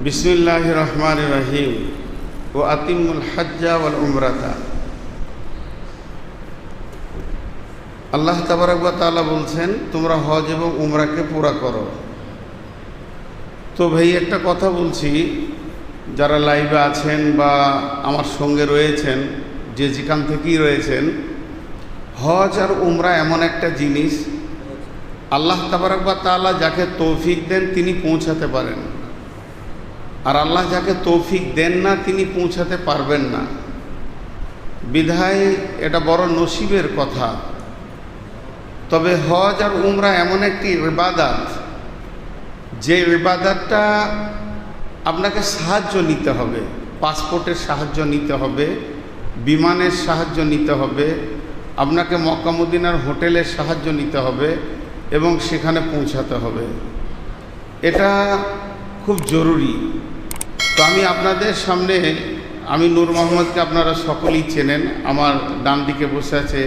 বিসমিল্লাহ রহমান রহিম ও আতিমুল হজ্জা ওয়াল উমরাতা। আল্লাহ তাবারাকবা তাআলা বলছেন, তোমরা হজ এবং উমরাকে পুরা করো। তো ভাই, একটা কথা বলছি, যারা লাইভে আছেন বা আমার সঙ্গে রয়েছেন, যে যেখান থেকেই রয়েছেন, হজ আর উমরা এমন একটা জিনিস, আল্লাহ তাবারাকবা তাআলা যাকে তৌফিক দেন, তিনি পৌঁছাতে পারেন। আর আল্লাহ যাকে তৌফিক দেন না, তিনি পৌঁছাতে পারবেন না। বিধায় এটা বড় নসিবের কথা। তবে হজ আর উমরা এমন একটি ইবাদাত, যে ইবাদাতটা আপনাকে সাহায্য নিতে হবে। পাসপোর্টের সাহায্য নিতে হবে, বিমানের সাহায্য নিতে হবে, আপনাকে মক্কামুদ্দিনার হোটেলের সাহায্য নিতে হবে এবং সেখানে পৌঁছাতে হবে। এটা খুব জরুরি। তো আমি আপনাদের সামনে, আমি নূর মোহাম্মদকে আপনারা সকলেই চেনেন, আমার ডান দিকে বসে আছে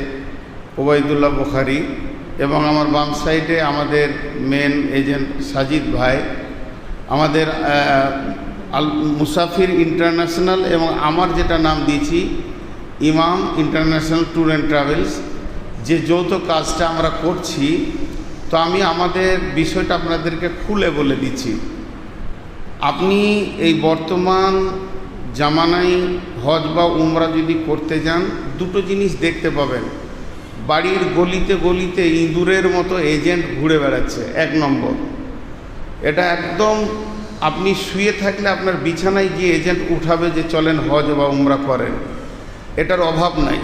ওবায়দুল্লাহ বুখারি এবং আমার বাম সাইডে আমাদের মেন এজেন্ট সাজিদ ভাই, আমাদের আল মুসাফির ইন্টারন্যাশনাল এবং আমার যেটা নাম দিয়েছি, ইমাম ইন্টারন্যাশনাল ট্যুর অ্যান্ড ট্রাভেলস, যে যৌথ কাজটা আমরা করছি, তো আমি আমাদের বিষয়টা আপনাদেরকে খুলে বলে দিচ্ছি। আপনি এই বর্তমান জামানায় হজ বা উমরা যদি করতে যান, দুটো জিনিস দেখতে পাবেন। বাড়ির গলিতে গলিতে ইঁদুরের মতো এজেন্ট ঘুরে বেড়াচ্ছে, এক নম্বর। এটা একদম আপনি শুয়ে থাকলে আপনার বিছানায় গিয়ে এজেন্ট উঠাবে যে চলেন হজ বা উমরা করেন। এটার অভাব নাই।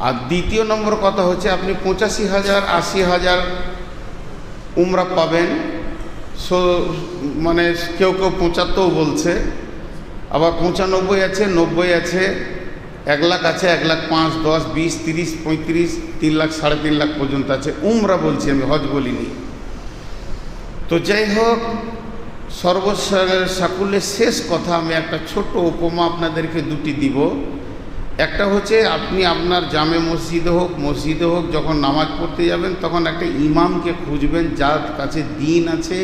আর দ্বিতীয় নম্বর কথা হচ্ছে, আপনি পঁচাশি হাজার, আশি হাজার উমরা পাবেন। মানে কেউ কেউ পঁচাত্তর বলছে। আবার পঁচানব্বই আছে, নব্বই আছে, এক লাখ আছে, এক লাখ পাঁচ, দশ, বিশ, তিরিশ, পঁয়ত্রিশ, তিন লাখ, সাড়ে তিন লাখ পর্যন্ত আছে। উমরা বলছি আমি, হজ বলিনি। তো যাই হোক সর্বসাকুল্যের শেষ কথা আমি একটা ছোট উপমা আপনাদেরকে দুটি দিব। একটা হচ্ছে, আপনি আপনার জামে মসজিদে হোক মসজিদে হোক, যখন নামাজ পড়তে যাবেন, তখন একটা ইমামকে খুঁজবেন, যার কাছে দিন আছে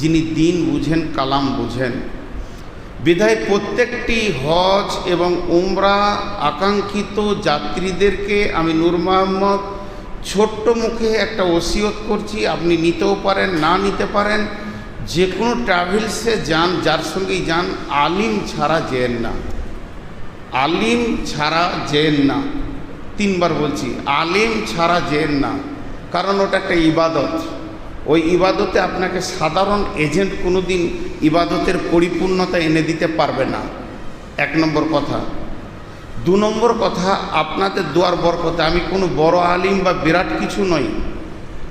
যিনি দিন বুঝেন, কালাম বুঝেন। বিধায় প্রত্যেকটি হজ এবং উমরা আকাঙ্ক্ষিত যাত্রীদেরকে আমি নূর মোহাম্মদ ছোট্ট মুখে একটা ওসিয়ত করছি, আপনি নিতেও পারেন, না নিতে পারেন, যে কোনো ট্রাভেলসে যান, যার সঙ্গেই যান, আলিম ছাড়া যেন না। আলিম ছাড়া যেন না। তিনবার বলছি, আলিম ছাড়া যেন না, কারণ ওটা একটা ইবাদত। ওই ইবাদতে আপনাকে সাধারণ এজেন্ট কোনো দিন ইবাদতের পরিপূর্ণতা এনে দিতে পারবে না। এক নম্বর কথা। দু নম্বর কথা, আপনাদের দুয়ার বরকতে আমি কোনো বড় আলিম বা বিরাট কিছু নই।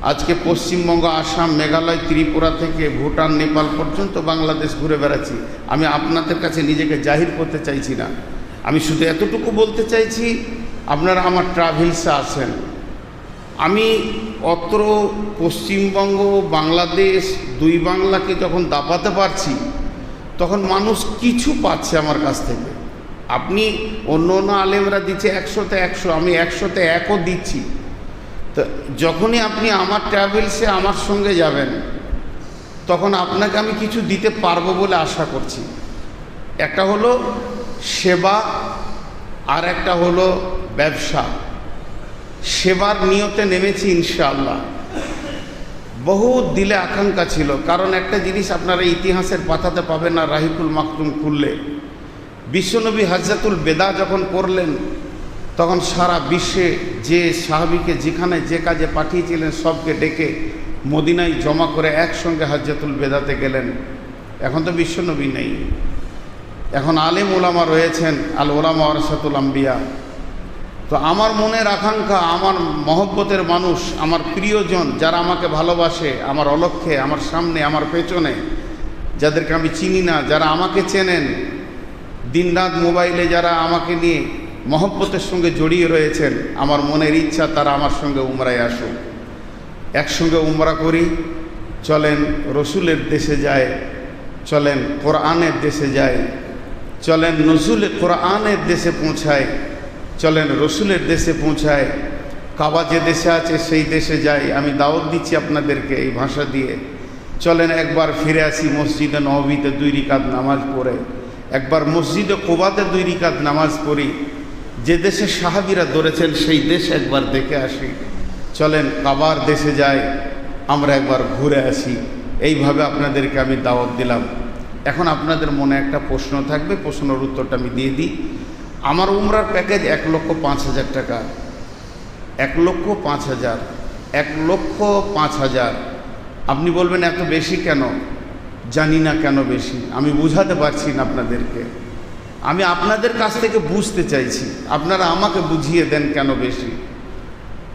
আজকে পশ্চিমবঙ্গ, আসাম, মেঘালয়, ত্রিপুরা থেকে ভুটান, নেপাল পর্যন্ত বাংলাদেশ ঘুরে বেড়াচ্ছি। আমি আপনাদের কাছে নিজেকে জাহির করতে চাইছি না। আমি শুধু এতটুকু বলতে চাইছি, আপনারা আমার ট্রাভেলসে আসেন আমি অত্র পশ্চিমবঙ্গ বাংলাদেশ, দুই বাংলাকে যখন দাপাতে পারছি, তখন মানুষ কিছু পাচ্ছে আমার কাছ থেকে। আপনি অন্য অন্য আলেমরা দিচ্ছে একশোতে একশো, আমি একশোতে একও দিচ্ছি। তো যখনই আপনি আমার ট্রাভেলসে আমার সঙ্গে যাবেন, তখন আপনাকে আমি কিছু দিতে পারব বলে আশা করছি। একটা হলো সেবা, আর একটা হলো ব্যবসা। সেবার নিয়তে নেমেছি ইনশাআল্লাহ। বহু দিলে আকাঙ্ক্ষা ছিল, কারণ একটা জিনিস আপনারা ইতিহাসের পাতাতে পাবেন না, রাহিকুল মাকতুম খুললে। বিশ্বনবী হাজরাতুল বেদা যখন করলেন, তখন সারা বিশ্বে যে সাহাবিকে যেখানে যে কাজে পাঠিয়েছিলেন, সবকে ডেকে মদিনায় জমা করে একসঙ্গে হাজরাতুল বেদাতে গেলেন। এখন তো বিশ্বনবী নেই। এখন আলেম ওলামা রয়েছেন, আল ওলামা ওরসাতুল আম্বিয়া। তো আমার মনের আকাঙ্ক্ষা, আমার মহব্বতের মানুষ, আমার প্রিয়জন যারা আমাকে ভালোবাসে, আমার অলক্ষ্যে আমার সামনে, আমার পেছনে, যাদেরকে আমি চিনি না, যারা আমাকে চেনেন, দিনরাত মোবাইলে যারা আমাকে নিয়ে মহব্বতের সঙ্গে জড়িয়ে রয়েছেন, আমার মনের ইচ্ছা তারা আমার সঙ্গে উমরায় আসুক। একসঙ্গে উমরা করি, চলেন রসুলের দেশে যায় চলেন কোরআনের দেশে যায় চলেন নজুল কোরআনের দেশে পৌঁছায় চলেন রসুলের দেশে পৌঁছায়, কাবা যে দেশে আছে সেই দেশে যাই। আমি দাওয়াত দিচ্ছি আপনাদেরকে এই ভাষা দিয়ে। চলেন একবার ফিরে আসি মসজিদে নবীতে দুই রিকাত নামাজ পড়ে। একবার মসজিদে কোবাতে দুই রিকাত নামাজ পড়ি। যে দেশে সাহাবিরা ধরেছেন, সেই দেশ একবার দেখে আসি। চলেন কাবার দেশে যাই, আমরা একবার ঘুরে আসি। এইভাবে আপনাদেরকে আমি দাওয়াত দিলাম। এখন আপনাদের মনে একটা প্রশ্ন থাকবে, প্রশ্নের উত্তরটা আমি দিয়ে দিই। আমার উমরার প্যাকেজ এক লক্ষ পাঁচ হাজার টাকা। এক লক্ষ পাঁচ হাজার, এক লক্ষ পাঁচ হাজার। আপনি বলবেন, এত বেশি কেন? জানি না কেন বেশি। আমি বুঝাতে পারছি না আপনাদেরকে। আমি আপনাদের কাছ থেকে বুঝতে চাইছি। আপনারা আমাকে বুঝিয়ে দেন কেন বেশি।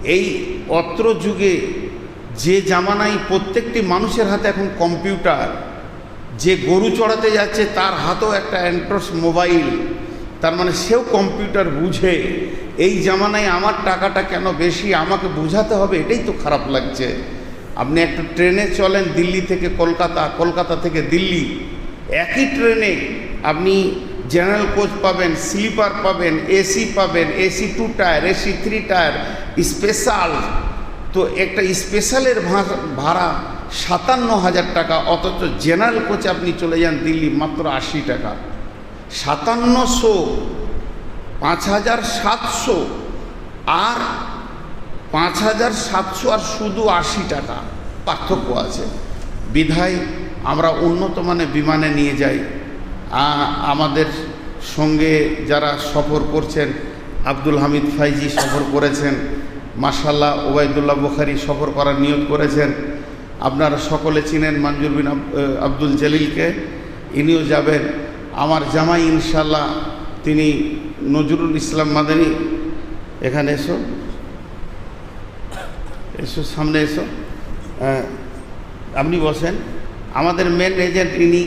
এই অত্র যুগে যে জামানায় প্রত্যেকটি মানুষের হাতে এখন কম্পিউটার, যে গরু চড়াতে যাচ্ছে, তার হাতেও একটা অ্যান্ড্রয়েড মোবাইল। তার মানে সেও কম্পিউটার বুঝে, এই জামানায় আমার টাকাটা কেন বেশি? আমাকে বোঝাতে হবে। এটাই তো খারাপ লাগছে। আপনি একটা ট্রেনে চলেন দিল্লি থেকে কলকাতা কলকাতা থেকে দিল্লি। একই ট্রেনে আপনি জেনারেল কোচ পাবেন, স্লিপার পাবেন এসি পাবেন AC two tier AC three tier, special. তো একটা স্পেশালের ভাড়া সাতান্ন হাজার টাকা, অথচ জেনারেল কোচে আপনি চলে যান দিল্লি মাত্র আশি টাকা। সাতান্নশো, পাঁচ হাজার সাতশো আর পাঁচ হাজার সাতশো আর শুধু আশি টাকা পার্থক্য আছে। বিধায় আমরা উন্নত মানের বিমানে নিয়ে যাই। আমাদের সঙ্গে যারা সফর করছেন, আব্দুল হামিদ ফাইজি সফর করেছেন মাসাল্লাহ ওবায়দুল্লাহ বুখারি সফর করার নিয়োগ করেছেন। আপনারা সকলে চিনেন মঞ্জুর বিন আব্দুল জলিলকে। ইনিও যাবেন। আমার জামাই ইনশাল্লাহ তিনি নজরুল ইসলাম মাদানী। এখানে এসো। এসো সামনে এসো। হ্যাঁ, আপনি বসেন। আমাদের মেন এজেন্ট ইনি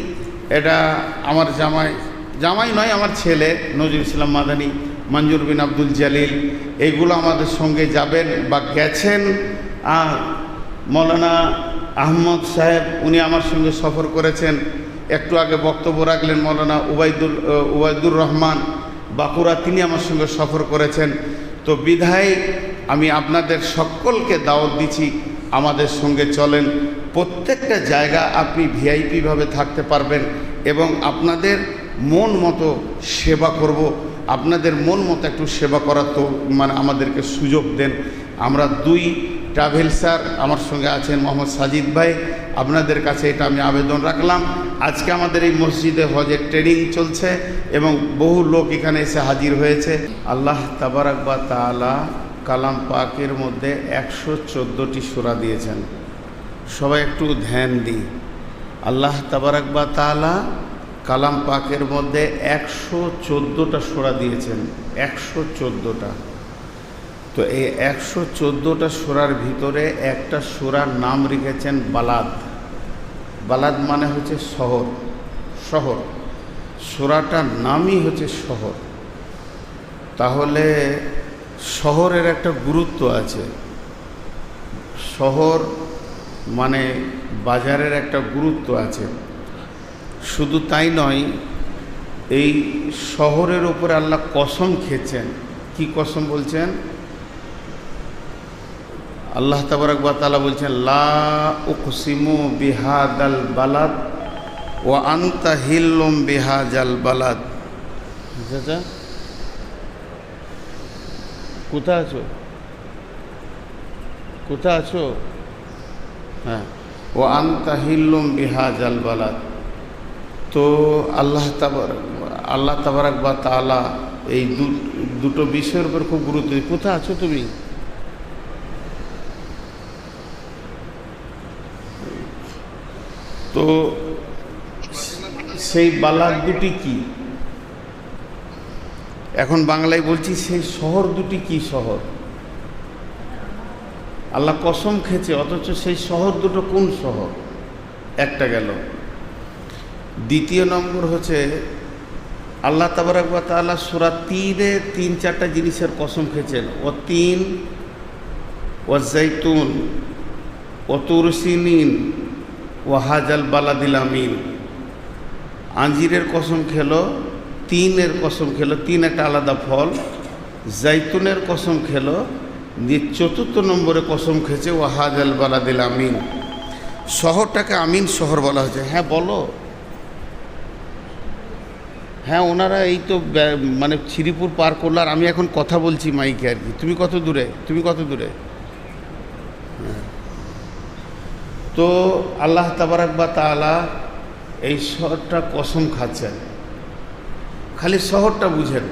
এটা আমার জামাই। জামাই নয় আমার ছেলে নজরুল ইসলাম মাদানী মঞ্জুর বিন আব্দুল জালিল। এগুলো আমাদের সঙ্গে যাবেন বা গেছেন। মৌলানা আহমদ সাহেব উনি আমার সঙ্গে সফর করেছেন। একটু আগে বক্তব্য রাখলেন মৌলানা উবাইদুল আহ, উবাইদুর রহমান বাঁকুড়া তিনি আমার সঙ্গে সফর করেছেন। তো বিধায় আমি আপনাদের সকলকে দাওয়াত দিচ্ছি আমাদের সঙ্গে চলেন। প্রত্যেকটা জায়গা আপনি ভিআইপিভাবে থাকতে পারবেন এবং আপনাদের মন মতো সেবা করব। আপনাদের মন মতো একটু সেবা করার তো মানে আমাদেরকে সুযোগ দেন। আমরা দুই ট্রাভেলসার আমার সঙ্গে আছেন মোহাম্মদ সাজিদ ভাই। আপনাদের কাছে এটা আমি আবেদন রাখলাম। আজকে আমাদের এই মসজিদে হজের ট্রেনিং চলছে এবং বহু লোক এখানে এসে হাজির হয়েছে। আল্লাহ তাবারাক বা তালা কালাম পাকের মধ্যে একশো চোদ্দোটি সুরা দিয়েছেন। সবাই একটু ধ্যান দিই। আল্লাহ তাবারাক বা তালা কালাম পাকের মধ্যে একশো চোদ্দোটা সুরা দিয়েছেন। একশো চোদ্দোটা। তো এই একশো চোদ্দোটা সুরার ভিতরে একটা সুরার নাম রেখেছেন বালাদ। বালাদ মানে হচ্ছে শহর শহর। সুরাটার নামই হচ্ছে শহর। তাহলে শহরের একটা গুরুত্ব আছে। শহর মানে বাজারের একটা গুরুত্ব আছে। শুধু তাই নয়, এই শহরের উপরে আল্লাহ কসম খেয়েছেন। কি কসম বলছেন? আল্লাহ তাবারক বা তালা বলছেন লা উকসিমু বিহাদাল বালাদ ও আন্তা হিল্লুম বিহাজাল বালাদ। চাচা কোথায় আছো? কোথায় আছো? হ্যাঁ ও আন্তা হিল্লুম বিহাজাল বালাদ। তো আল্লাহ তাবার আল্লাহ তাবারক বা তালা এই দুটো বিষয়ের উপর খুব গুরুত্ব দিই কোথায় আছো তুমি? তো সেই বালাদ দুটি কি? এখন বাংলায় বলছি সেই শহর দুটি কি শহর? আল্লাহ কসম খেছে অথচ সেই শহর দুটো কোন শহর? একটা গেল। দ্বিতীয় নম্বর হচ্ছে আল্লাহ তাবারাক বা তাআলা সুরা তিনে তিন চারটা জিনিসের কসম খেয়েছেন। ও তিন ও জৈতুন ও তুরসিনিন ও হাজাল বালাদিল আমিন। আঞ্জিরের কসম খেলো তিনের কসম খেলো তিন একটা আলাদা ফল। জাইতুনের কসম খেলো, দিয়ে চতুর্থ নম্বরে কসম খেয়েছে ও হাজাল বালাদিল আমিন। শহরটাকে আমিন শহর বলা হয়েছে। হ্যাঁ বলো। হ্যাঁ ওনারা এই তো মানে শ্রীপুর পার করল, আর আমি এখন কথা বলছি মাইকে আর কি। তুমি কত দূরে? তুমি কত দূরে হ্যাঁ। তো আল্লাহ তাবারাক বা তাআলা এই শহরটা কসম খাচ্ছেন। খালি শহরটা বুঝেন।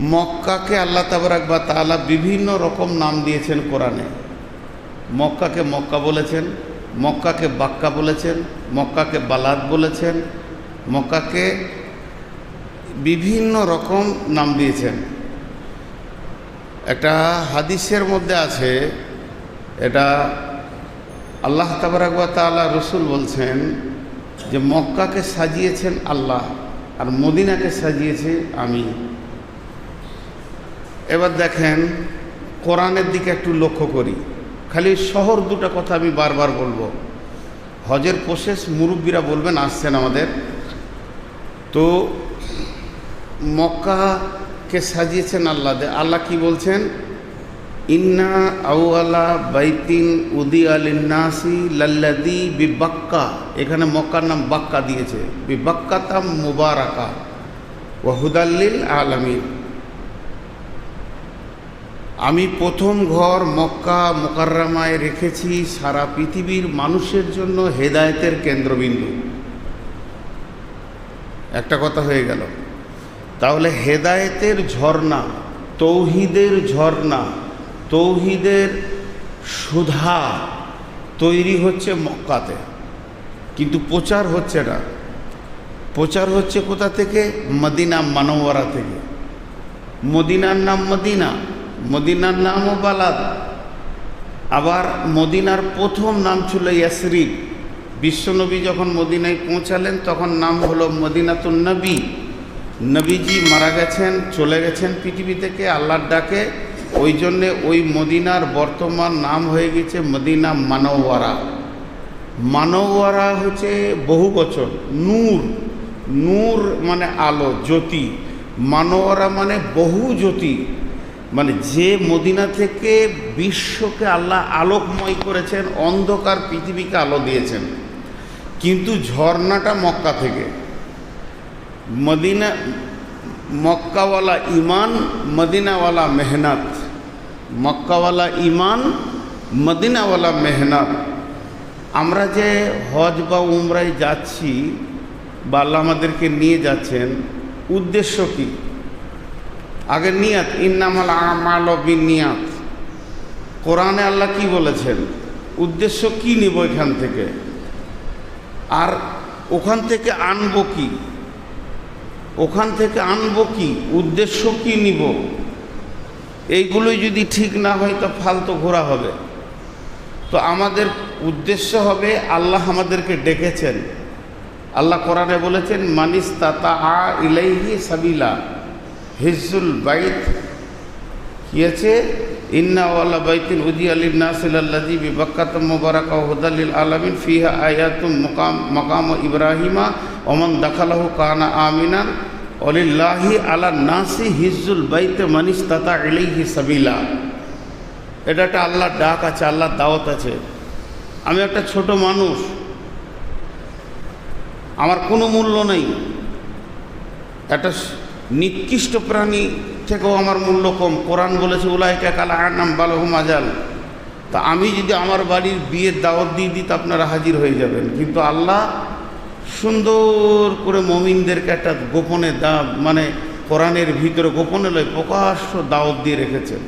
মক্কাকে আল্লাহ তাবারাক বা তাআলা বিভিন্ন রকম নাম দিয়েছেন কোরআনে। মক্কাকে মক্কা বলেছেন, মক্কাকে বাক্কা বলেছেন, মক্কাকে বালাদ বলেছেন, মক্কাকে বিভিন্ন রকম নাম দিয়েছেন। একটা হাদিসের মধ্যে আছে, এটা আল্লাহ তাবারাকবা তাআলা রসুল বলছেন যে মক্কাকে সাজিয়েছেন আল্লাহ আর মদিনাকে সাজিয়েছে আমি। এবার দেখেন কোরআনের দিকে একটু লক্ষ্য করি। খালি শহর দুটো কথা আমি বারবার বলব। হজের প্রসেস মুরব্বীরা বলবেন, আসছেন আমাদের। তো মক্কাকে সাজিয়েছেন আল্লাহ। আল্লাহ কি বলছেন? ইন্না আউআলা বাইতিন উদি আলিন্নাসি লাল্লাদি বিবাক্কা। এখানে মক্কার নাম বাক্কা দিয়েছে। বিবাক্কা তাম মুবারাকা ওয়াহুদাল্লিল আলামিন। আমি প্রথম ঘর মক্কা মোকাররামায় রেখেছি সারা পৃথিবীর মানুষের জন্য হেদায়েতের কেন্দ্রবিন্দু। একটা কথা হয়ে গেল। তাহলে হেদায়েতের ঝর্ণা, তৌহিদের ঝর্ণা তৌহিদের সুধা তৈরি হচ্ছে মক্কাতে। কিন্তু প্রচার হচ্ছে না। প্রচার হচ্ছে কোথা থেকে? মদিনা মানওয়ারা থেকে। মদিনার নাম মদিনা, মদিনার নামও বালাদ। আবার মদিনার প্রথম নাম ছিল ইয়াসরিফ বিশ্বনবী যখন মদিনায় পৌঁছালেন, তখন নাম হলো মদিনাতুন নবী। নবীজি মারা গেছেন, চলে গেছেন পৃথিবী থেকে, আল্লাহর ডাকে। ওই জন্যে ওই মদিনার বর্তমান নাম হয়ে গেছে মদিনা মানওয়ারা। মানওয়ারা হচ্ছে বহু বচন, নূর। নূর মানে আলো, জ্যোতি। মানওয়ারা মানে বহু জ্যোতি। মানে যে মদিনা থেকে বিশ্বকে আল্লাহ আলোকময় করেছেন, অন্ধকার পৃথিবীকে আলো দিয়েছেন। কিন্তু ঝর্ণাটা মক্কা থেকে। মদিনা মক্কাওয়ালা ইমান, মদিনাওয়ালা মেহনত। মক্কাওয়ালা ইমান, মদিনাওয়ালা মেহনত। আমরা যে হজ বা উমরায় যাচ্ছি বা আল্লাহ আমাদেরকে নিয়ে যাচ্ছেন, উদ্দেশ্য কি? আগে নিয়াত, ইন্নামাল আমাল নিয়াত কোরআনে আল্লাহ কি বলেছেন? উদ্দেশ্য কি নিব এখান থেকে? আর ওখান থেকে আনব কি? ওখান থেকে আনব কি? উদ্দেশ্য কি নিব? এইগুলোই যদি ঠিক না হয় তো ফালতু ঘোরা হবে। তো আমাদের উদ্দেশ্য হবে, আল্লাহ আমাদেরকে ডেকেছেন। আল্লাহ কোরআনে বলেছেন মানিস তাতা আ ইলাইহি সাবিলা। হিজুল বাইত কি আছে? ইন্না ওয়ালা বাইতিন উদি আলী নাসিল্লাজি বিবাক্কাত মুবারাকা হুদালিল আলামিন ফিহা আয়াতুম মুকাম, মকাম ইব্রাহিমা ওমান দাখালাহু কানা আমিনান। অলিল্লাহি আলা নাসি হিজুল বাইতে মানিস তাতা ইলাইহি সাবিলা। এটা একটা আল্লাহর ডাক আছে, আল্লাহর দাওয়াত আছে। আমি একটা ছোট মানুষ। আমার কোনো মূল্য নেই। একটা নিকৃষ্ট প্রাণী থেকেও আমার মূল্য কম। কোরআন বলেছে, উলাইকা কালা নাম বালহুম আজাল। তা আমি যদি আমার বাড়ির বিয়ের দাওয়াত দিয়ে দিই, তো আপনারা হাজির হয়ে যাবেন। কিন্তু আল্লাহ সুন্দর করে মমিনদেরকে একটা গোপনে দা মানে কোরআনের ভিতরে গোপনে লয়, প্রকাশ্য দাওয়াত দিয়ে রেখেছেন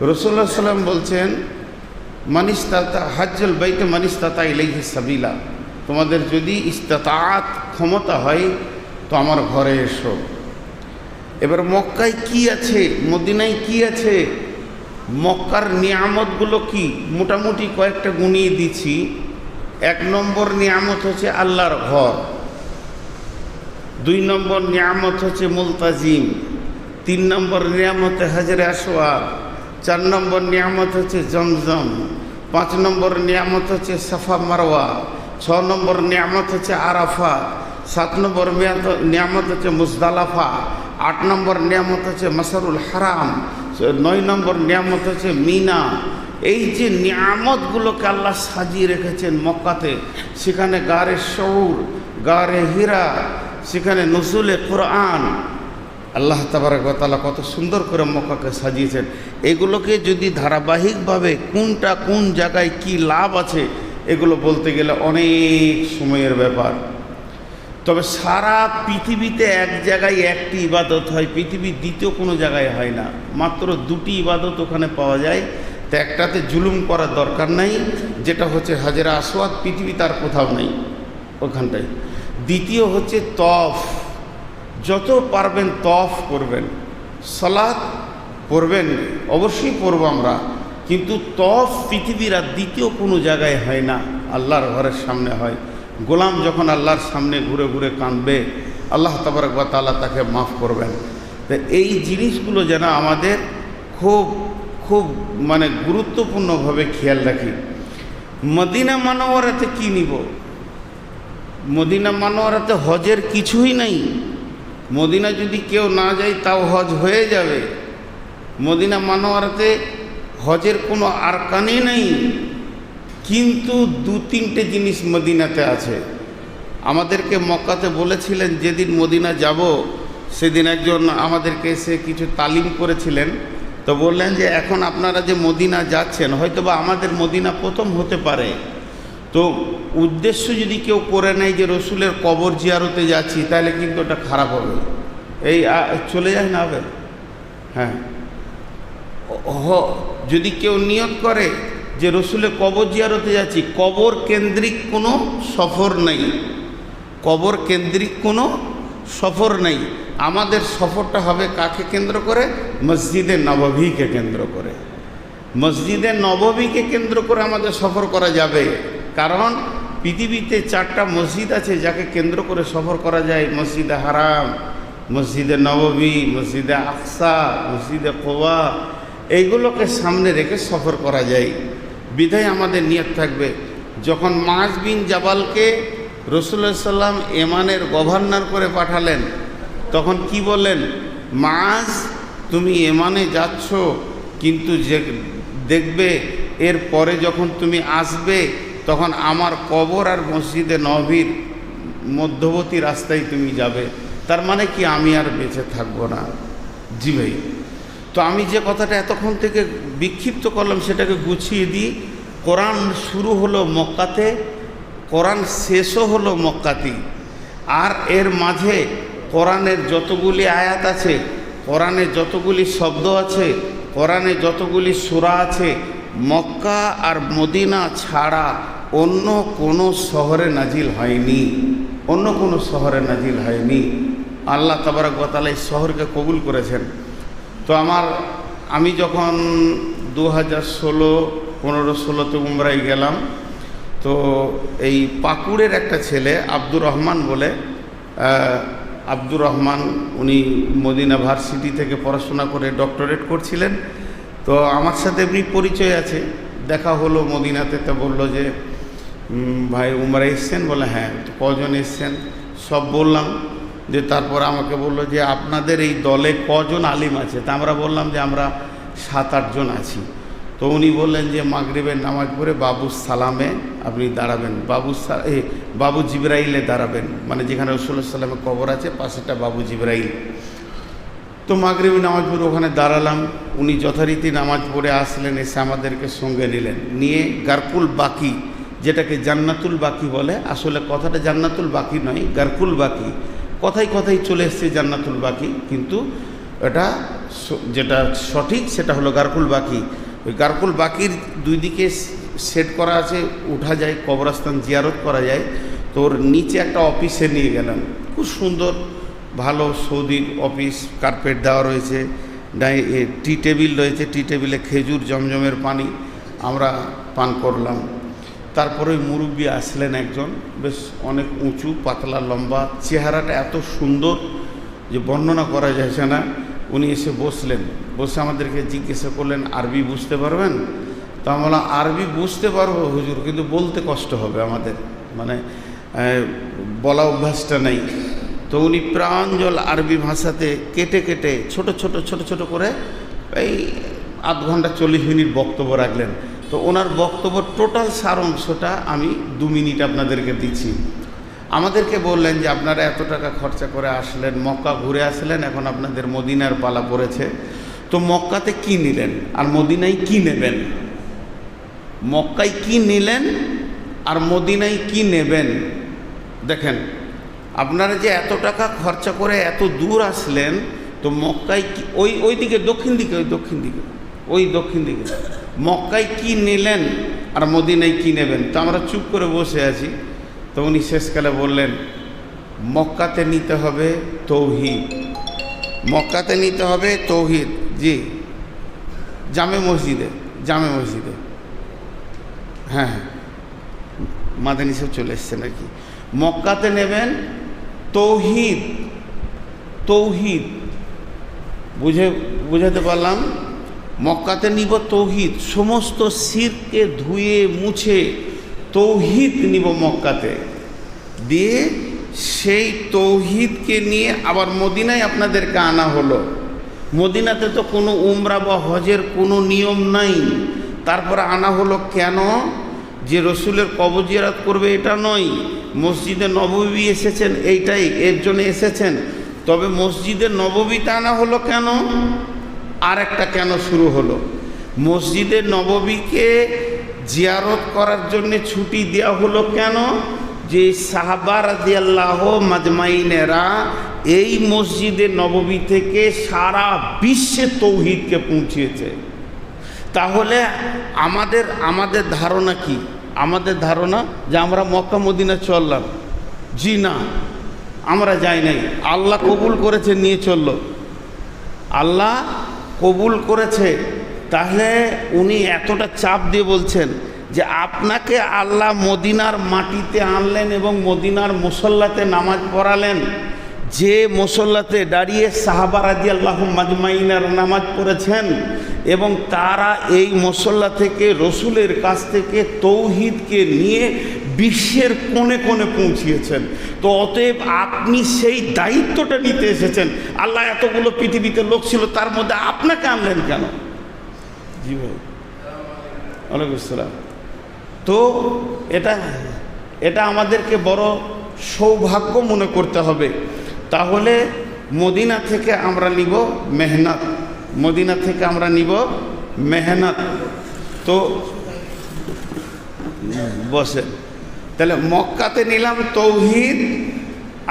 রসুল্লাহ সাল্লাম বলছেন, মানিস্তাতা, হাজ্জল বাইতে মানিস্তাতা ইলাইহি সাবিলা। তোমাদের যদি ইস্তাতাত ক্ষমতা হয়, তো আমার ঘরে এসো। এবার মক্কায় কি আছে, মদিনায় কি আছে? মক্কার নিয়ামতগুলো কি? মোটামুটি কয়েকটা গুনিয়ে দিচ্ছি। এক নম্বর নিয়ামত হচ্ছে আল্লাহর ঘর। দুই নম্বর নিয়ামত হচ্ছে মুলতাজিম। তিন নম্বর নিয়ামত হাজরে আসোয়ার চার নম্বর নিয়ামত হচ্ছে জমজম। পাঁচ নম্বর নিয়ামত হচ্ছে সাফা মারওয়া। ছ নম্বর নিয়ামত হচ্ছে আরাফা। সাত নম্বর নিয়ামত হচ্ছে মুজদালাফা। আট নম্বর নিয়ামত হচ্ছে মাসারুল হারাম। নয় নম্বর নিয়ামত হচ্ছে মিনা। এই যে নিয়ামতগুলোকে আল্লাহ সাজিয়ে রেখেছেন মক্কাতে, সেখানে গারে শৌর, গারে হীরা, সেখানে নজুলে কোরআন, আল্লাহ তাবারকতালা কত সুন্দর করে মক্কাকে সাজিয়েছেন। এগুলোকে যদি ধারাবাহিকভাবে কোনটা কোন জায়গায় কি লাভ আছে, এগুলো বলতে গেলে অনেক সময়ের ব্যাপার। তবে সারা পৃথিবীতে এক জায়গায় একটি ইবাদত হয়, পৃথিবীর দ্বিতীয় কোনো জায়গায় হয় না। মাত্র দুটি ইবাদত ওখানে পাওয়া যায়। তো একটাতে জুলুম করার দরকার নাই, যেটা হচ্ছে হাজেরা আসওয়াদ, পৃথিবী তার কোথাও নেই ওখানটায়। দ্বিতীয় হচ্ছে তফ। যত পারবেন তফ করবেন। সালাদ পড়বেন, অবশ্যই পড়ব আমরা, কিন্তু তফ পৃথিবীর আর দ্বিতীয় কোনো জায়গায় হয় না, আল্লাহর ঘরের সামনে হয়। গোলাম যখন আল্লাহর সামনে ঘুরে ঘুরে কাঁদবে, আল্লাহ তাবারক বা তাকে মাফ করবেন। তো এই জিনিসগুলো যেন আমাদের খুব খুব মানে গুরুত্বপূর্ণভাবে খেয়াল রাখি। মদিনা মানোয়ারাতে কী নিব? মদিনা মানোয়ারাতে হজের কিছুই নাই। মদিনা যদি কেউ না যায়, তাও হজ হয়ে যাবে। মদিনা মানোয়ারাতে হজের কোনো আরকানই নেই। কিন্তু দু তিনটে জিনিস মদিনাতে আছে। আমাদেরকে মক্কাতে বলেছিলেন, যেদিন মদিনা যাব, সেদিন একজন আমাদেরকে এসে কিছু তালিম করেছিলেন। তো বললেন যে এখন আপনারা যে মদিনা যাচ্ছেন হয়তো বা আমাদের মদিনা প্রথম হতে পারে। তো উদ্দেশ্য যদি কেউ করে নেয় যে রসুলের কবর জিয়ারতে যাচ্ছি, তাহলে কিন্তু ওটা খারাপ হবে। এই চলে যায় না হবে হ্যাঁ। যদি কেউ নিয়ত করে যে রসুলের কবর জিয়ারতে যাচ্ছি, কবর কেন্দ্রিক কোনো সফর নেই। কবর কেন্দ্রিক কোনো সফর নেই। আমাদের সফরটা হবে কাকে কেন্দ্র করে? মসজিদে নবভীকে কেন্দ্র করে। মসজিদে নববীকে কেন্দ্র করে আমাদের সফর করা যাবে। কারণ পৃথিবীতে চারটা মসজিদ আছে যাকে কেন্দ্র করে সফর করা যায়। মসজিদে হারাম, মসজিদে নববী, মসজিদে আকসা, মসজিদে কোয়া, এইগুলোকে সামনে রেখে সফর করা যায়। বিধায় আমাদের নিয়ত থাকবে, যখন মাজ বিন জাবালকে রসুল্লাহ সাল্লাম এমানের গভর্নর করে পাঠালেন তখন কি বললেন? মাজ তুমি এমানে যাচ্ছ, কিন্তু যে দেখবে, এর পরে যখন তুমি আসবে, তখন আমার কবর আর মসজিদে নবীর মধ্যবর্তী রাস্তায় তুমি যাবে। তার মানে কি আমি আর বেঁচে থাকব না? জি ভাই। তো আমি যে কথাটা এতক্ষণ থেকে বিক্ষিপ্ত করলাম, সেটাকে গুছিয়ে দিই। কোরআন শুরু হলো মক্কাতে, কোরআন শেষও হলো মক্কাতেই। আর এর মাঝে কোরআনের যতগুলি আয়াত আছে কোরআনে যতগুলি শব্দ আছে কোরআনে যতগুলি সূরা আছে, মক্কা আর মদিনা ছাড়া অন্য কোনো শহরে নাজিল হয়নি। অন্য কোনো শহরে নাজিল হয়নি। আল্লাহ তাবারক তাআলা এই শহরকে কবুল করেছেন। তো আমার, আমি যখন দু হাজার ষোলো, পনেরো, ষোলোতে উমরাই গেলাম, তো এই পাকুড়ের একটা ছেলে আব্দুর রহমান বলে আব্দুর রহমান, উনি মদিনা ভার্সিটি থেকে পড়াশোনা করে ডক্টরেট করছিলেন। তো আমার সাথে এমনি পরিচয় আছে। দেখা হলো মদিনাতে, তো বলল যে ভাই উমরা এসছেন? বলে হ্যাঁ। কজন এসছেন? সব বললাম। যে তারপর আমাকে বলল যে, আপনাদের এই দলে কজন আলিম আছে? তা আমরা বললাম যে, আমরা সাত আটজন আছি। তো উনি বললেন যে মাগরিবের নামাজ পড়ে বাবু সালামে আপনি দাঁড়াবেন। বাবু এ, বাবু জিব্রাইলে দাঁড়াবেন। মানে যেখানে রসুল্লাহ সাল্লামের কবর আছে পাশেটা বাবু জিব্রাইল। তো মাগরিবি নামাজ পড়ে ওখানে দাঁড়ালাম। উনি যথারীতি নামাজ পড়ে আসলেন এসে আমাদেরকে সঙ্গে নিলেন। নিয়ে গারকুল বাকি যেটাকে জান্নাতুল বাকি বলে আসলে কথাটা জান্নাতুল বাকি নয় গারকুল বাকি। কথাই কথাই চলে এসছে জান্নাতুল বাকি কিন্তু এটা যেটা সঠিক সেটা হলো গারকুল বাকি। ওই গারকুল বাকির দুই দিকে সেট করা আছে, উঠা যায়, কবরস্থান জিয়ারত করা যায়। তো ওর নিচে একটা অফিসে নিয়ে গেলাম। খুব সুন্দর, ভালো সৌদির অফিস, কার্পেট দেওয়া রয়েছে, ডাই টি টেবিল রয়েছে, টি টেবিলে খেজুর, জমজমের পানি, আমরা পান করলাম। তারপরে মুরব্বী আসলেন একজন, বেশ অনেক উঁচু, পাতলা, লম্বা, চেহারাটা এত সুন্দর যে বর্ণনা করা যাচ্ছে না। উনি এসে বসলেন। বসে আমাদেরকে জিজ্ঞাসা করলেন আরবি বুঝতে পারবেন? তো আমরা বললাম, আরবি বুঝতে পারব হুজুর কিন্তু বলতে কষ্ট হবে আমাদের। মানে বলা অভ্যাসটা নেই। তো উনি প্রাঞ্জল আরবি ভাষাতে কেটে কেটে ছোট ছোট ছোট ছোট করে এই আধ ঘণ্টা চল্লিশ মিনিট বক্তব্য রাখলেন। তো ওনার বক্তব্য টোটাল সার অংশটা আমি দু মিনিট আপনাদেরকে দিচ্ছি। আমাদেরকে বললেন যে আপনারা এত টাকা খরচা করে আসলেন, মক্কা ঘুরে আসলেন, এখন আপনাদের মদিনার পালা পড়েছে। তো মক্কাতে কি নিলেন? আর মদিনায় কি নেবেন? মক্কায় কি নিলেন আর মদিনায় কি নেবেন? দেখেন, আপনারা যে এত টাকা খরচা করে এত দূর আসলেন, তো মক্কায় কি, ওই ওই দিকে, দক্ষিণ দিকে, ওই দক্ষিণ দিকে, ওই দক্ষিণ দিকে। মক্কায় কি নিলেন আর মদিনায় কি নেবেন? তো আমরা চুপ করে বসে আছি। তো উনি শেষকালে বললেন, মক্কাতে নিতে হবে তৌহিদ। মক্কাতে নিতে হবে তৌহিদ? জি। জামে মসজিদে জামে মসজিদে। হ্যাঁ হ্যাঁ। মাদানি সব চলে এসছে নাকি মক্কাতে নেবেন তৌহিদ তৌহিদ। বুঝে, বুঝাতে পারলাম, মক্কাতে নিব তৌহিদ। সমস্ত শিরকে ধুয়ে মুছে তৌহিদ নিব মক্কাতে। দিয়ে সেই তৌহিদকে নিয়ে আবার মদিনায় আপনাদেরকে আনা হলো। মদিনাতে তো কোনো উমরা বা হজের কোনো নিয়ম নাই। তারপরে আনা হলো কেন? যে রসুলের কবজিয়ারাত করবে এটা নয়। মসজিদে নববী এসেছেন এইটাই, এর জন্য এসেছেন। তবে মসজিদে নববীতে আনা হলো কেন? আর একটা কেন শুরু হলো? মসজিদে নববীকে জিয়ারত করার জন্য ছুটি দেওয়া হলো কেন? যে সাহাবার দিয়াল্লাহ মাজমাইনেরা এই মসজিদে নববী থেকে সারা বিশ্বে তৌহিদকে পৌঁছিয়েছে তাহলে আমাদের আমাদের ধারণা কি? আমাদের ধারণা যে আমরা মক্কা মদিনা চললাম। জি না, আমরা যাই নাই। আল্লাহ কবুল করেছে, নিয়ে চলল। আল্লাহ কবুল করেছে। তাহলে উনি এতটা চাপ দিয়ে বলছেন যে আপনাকে আল্লাহ মদিনার মাটিতে আনলেন এবং মদিনার মুসল্লাতে নামাজ পড়ালেন। যে মুসল্লাতে দাঁড়িয়ে সাহাবা রাজি আল্লাহ মাজমাইনার নামাজ পড়েছেন এবং তারা এই মুসল্লা থেকে রসুলের কাছ থেকে তৌহিদকে নিয়ে বিশ্বের কোণে কোণে পৌঁছিয়েছেন। তো অতএব আপনি সেই দায়িত্বটা নিতে এসেছেন। আল্লাহ এতগুলো পৃথিবীতে লোক ছিল, তার মধ্যে আপনাকে আনলেন কেন? জি ভাই ওয়ালাইকুম আসসালাম। তো এটা এটা আমাদেরকে বড় সৌভাগ্য মনে করতে হবে। তাহলে মদিনা থেকে আমরা নিব মেহনত। মদিনা থেকে আমরা নিব মেহনত। তো বসে তাহলে মক্কাতে নিলাম তৌহিদ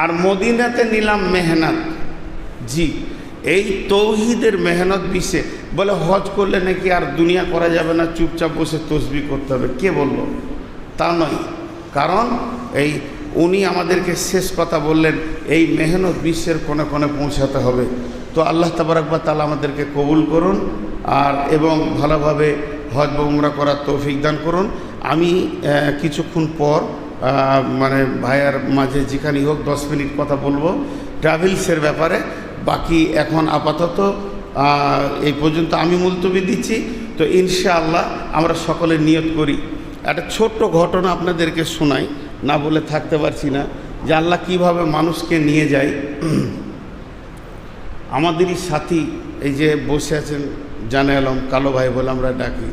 আর মদিনাতে নিলাম মেহনত। জি। এই তৌহিদের মেহনত বিষে বলে হজ করলে নাকি আর দুনিয়া করা যাবে না, চুপচাপ বসে তসবি করতে হবে। কে বলল? তা নয়। কারণ এই উনি আমাদেরকে শেষ কথা বললেন, এই মেহনত বিশ্বের কোণে কোণে পৌঁছাতে হবে। তো আল্লাহ তাবারাকবা তালা আমাদেরকে কবুল করুন আর এবং ভালোভাবে হজ বা উমরা করার তৌফিক দান করুন। আমি কিছুক্ষণ পর মানে ভাইয়ার মাঝে যেখানেই হোক দশ মিনিট কথা বলব। ট্রাভেলসের ব্যাপারে বাকি এখন আপাতত এই পর্যন্ত আমি মুলতবি দিচ্ছি। তো ইনশাআল্লাহ আমরা সকলে নিয়ত করি। একটা ছোট্ট ঘটনা আপনাদেরকে শোনাই, না বলে থাকতে পারছি না। যে আল্লাহ কীভাবে মানুষকে নিয়ে যায়। আমাদেরই সাথী এই যে বসে আছেন জানে আলম, কালো ভাই বলে আমরা ডাকি।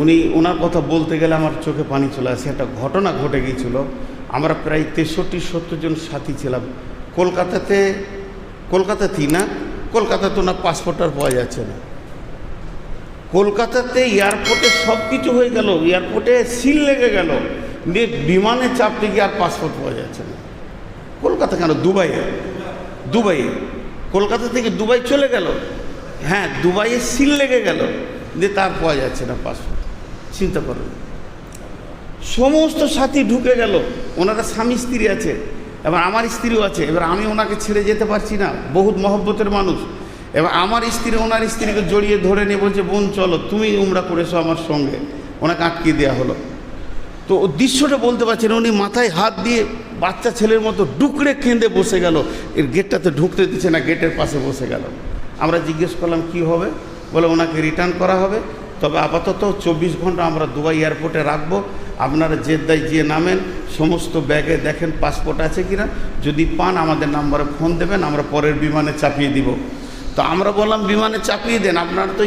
উনি ওনার কথা বলতে গেলে আমার চোখে পানি চলে আসে। একটা ঘটনা ঘটে গিয়েছিল। আমরা প্রায় তেষট্টি সত্তর জন সাথী ছিলাম। কলকাতাতে কলকাতাতেই না কলকাতাতে ওনার পাসপোর্ট আর পাওয়া যাচ্ছে না। কলকাতাতে এয়ারপোর্টে সব কিছু হয়ে গেল এয়ারপোর্টে সিল লেগে গেল, দিয়ে বিমানে চাপতে গিয়ে আর পাসপোর্ট পাওয়া যাচ্ছে না। কলকাতা কেন? দুবাইয়ে। দুবাইয়ে। কলকাতা থেকে দুবাই চলে গেল হ্যাঁ দুবাইয়ে সিল লেগে গেল, দিয়ে তার পাওয়া যাচ্ছে না পাসপোর্ট চিন্তা করুন সমস্ত সাথী ঢুকে গেল, ওনারা স্বামী স্ত্রী আছে। এবার আমার স্ত্রীও আছে, এবার আমি ওনাকে ছেড়ে যেতে পারছি না, বহুত মহব্বতের মানুষ। এবার আমার স্ত্রী, ওনার স্ত্রীকে জড়িয়ে ধরে নিয়ে বলছে, বোন, চলো, তুমি উমরা করেছ আমার সঙ্গে। ওনাকে আটকে দেওয়া হলো। তো দৃশ্যটা বলতে পারছেন উনি মাথায় হাত দিয়ে বাচ্চা ছেলের মতো ডুকরে কেঁদে বসে গেল। এর গেটটাতে ঢুকতে দিচ্ছে না গেটের পাশে বসে গেল। আমরা জিজ্ঞেস করলাম, কি হবে? বলে, ওনাকে রিটার্ন করা হবে। তবে আপাতত চব্বিশ ঘণ্টা আমরা দুবাই এয়ারপোর্টে রাখব। আপনারা জেদ্দায় গিয়ে নামেন, সমস্ত ব্যাগে দেখেন পাসপোর্ট আছে কিনা। যদি পান, আমাদের নাম্বারে ফোন দেবেন, আমরা পরের বিমানে চাপিয়ে দিব। তো আমরা বললাম, বিমানে চাপিয়ে দেন, আপনারা তো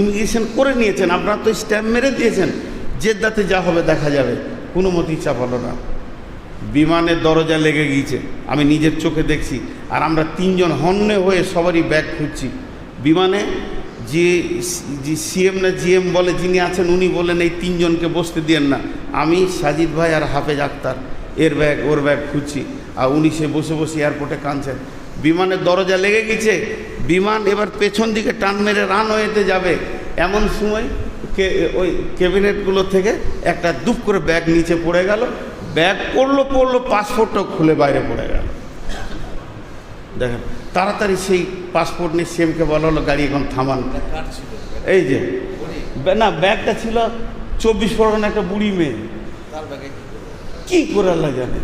ইমিগ্রেশন করে নিয়েছেন, আপনারা তো স্ট্যাম্প মেরে দিয়েছেন। জেদ্দাতে যা হবে দেখা যাবে, কোনো মতেই চাপালো না। বিমানের দরজা লেগে গিয়েছে, আমি নিজের চোখে দেখছি। আর আমরা তিনজন হন্যে হয়ে সবারই ব্যাগ খুঁজছি। বিমানে যে সিএম না জিএম বলে, যিনি আছেন উনি বলেন এই তিনজনকে বসতে দিয়েন না। আমি সাজিদ ভাই আর হাফেজ আক্তার, এর ব্যাগ, ওর ব্যাগ খুঁজছি। আর উনি সে বসে বসে এয়ারপোর্টে কাঁদছেন। বিমানের দরজা লেগে গেছে। বিমান এবার পেছন দিকে টান মেরে রানওয়েতে যাবে। এমন সময় কে, ওই ক্যাবিনেটগুলো থেকে একটা দুপ করে ব্যাগ নিচে পড়ে গেল। ব্যাগ পড়ল পড়ল পাসপোর্টটা খুলে বাইরে পড়ে গেল। দেখেন, তাড়াতাড়ি সেই পাসপোর্ট নিয়ে সিএমকে বলা হলো, গাড়ি এখন থামান। এই যে না, ব্যাগটা ছিল চব্বিশ পরগনা একটা বুড়ি মেয়ে। কি করে আল্লাহ জানে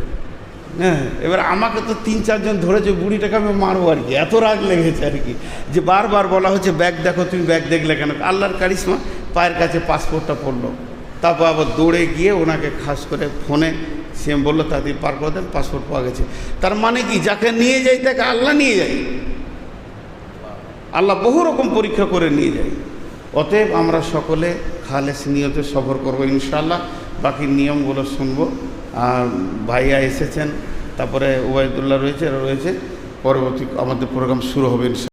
হ্যাঁ এবার আমাকে তো তিন চারজন ধরেছে, বুড়িটাকে আমি মারবো আর কি। এত রাগ লেগেছে আর কি, যে বারবার বলা হচ্ছে, ব্যাগ দেখো, তুমি ব্যাগ দেখলে কেন? আল্লাহর কারিশমা, পায়ের কাছে পাসপোর্টটা পড়ল। তারপর আবার দৌড়ে গিয়ে ওনাকে খাস করে ফোনে সিএম বলল তাড়াতাড়ি পার করে দেন পাসপোর্ট পাওয়া গেছে। তার মানে কি? যাকে নিয়ে যাই, তাকে আল্লাহ নিয়ে যায় আল্লাহ বহু রকম পরীক্ষা করে নিয়ে যাই। অতএব আমরা সকলে খালেস নিয়তে সফর করব ইনশাল্লাহ বাকি নিয়মগুলো শুনব। আর ভাইয়া এসেছেন, তারপরে ওবায়দুল্লাহ রয়েছে রয়েছে। পরবর্তী আমাদের প্রোগ্রাম শুরু হবে